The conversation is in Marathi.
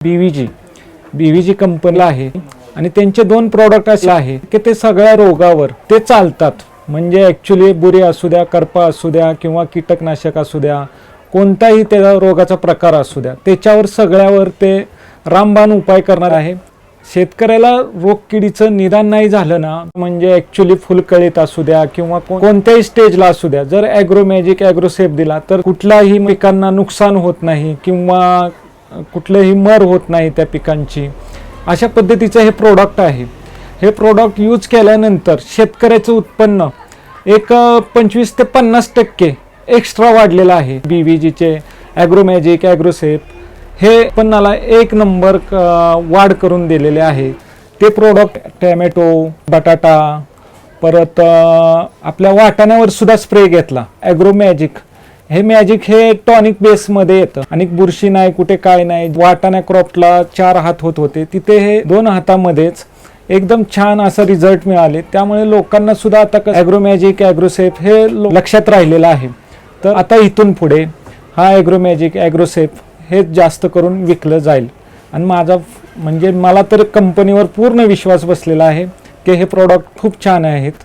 बी व्ही जी बी व्ही जी कंपनीला आहे. आणि त्यांचे दोन प्रॉडक्ट असे आहे की ते सगळ्या रोगावर ते चालतात. म्हणजे ॲक्च्युली बुरी असू द्या करपा असू द्या किंवा कीटकनाशक असू द्या कोणताही त्या रोगाचा प्रकार असू द्या त्याच्यावर सगळ्यावर ते रामबाण उपाय करणार आहे. शेतकऱ्याला रोगकिडीचं निदान नाही झालं ना म्हणजे ॲक्च्युली फुलकळीत असू द्या किंवा कोणत्याही स्टेजला असू द्या जर ॲग्रो मॅजिक ॲग्रोसेफ दिला तर कुठलाही पिकांना नुकसान होत नाही किंवा कुठलंही मर होत नाही त्या पिकांची. अशा पद्धतीचं हे प्रोडक्ट आहे. हे प्रोडक्ट यूज केल्यानंतर शेतकऱ्याचं उत्पन्न एक पंचवीस ते पन्नास टक्के एक्स्ट्रा वाढलेलं आहे. बी व्ही जीचे ॲग्रोमॅजिक ॲग्रोसेफ हे उत्पन्नाला एक नंबर वाढ करून दिलेले आहे. ते प्रोडक्ट टॅमॅटो बटाटा परत आपल्या वाटाण्यावर सुद्धा स्प्रे घेतला. ॲग्रोमॅजिक हे मॅजिक हे टॉनिक बेसमध्ये येतं. आणि बुरशी नाही कुठे काय नाही वाटाण्या क्रॉपला चार हात होत होते. तिथे हे दोन हातामध्येच एकदम छान असं रिझल्ट मिळाले. त्यामुळे लोकांना सुद्धा आता ॲग्रो मॅजिक ॲग्रोसेफ हे लक्षात राहिलेलं आहे. तर आता इथून पुढे हा ॲग्रो मॅजिक ॲग्रोसेफ हे जास्त करून विकलं जाईल. आणि माझा म्हणजे मला तर कंपनीवर पूर्ण विश्वास बसलेला आहे की हे प्रॉडक्ट खूप छान आहेत.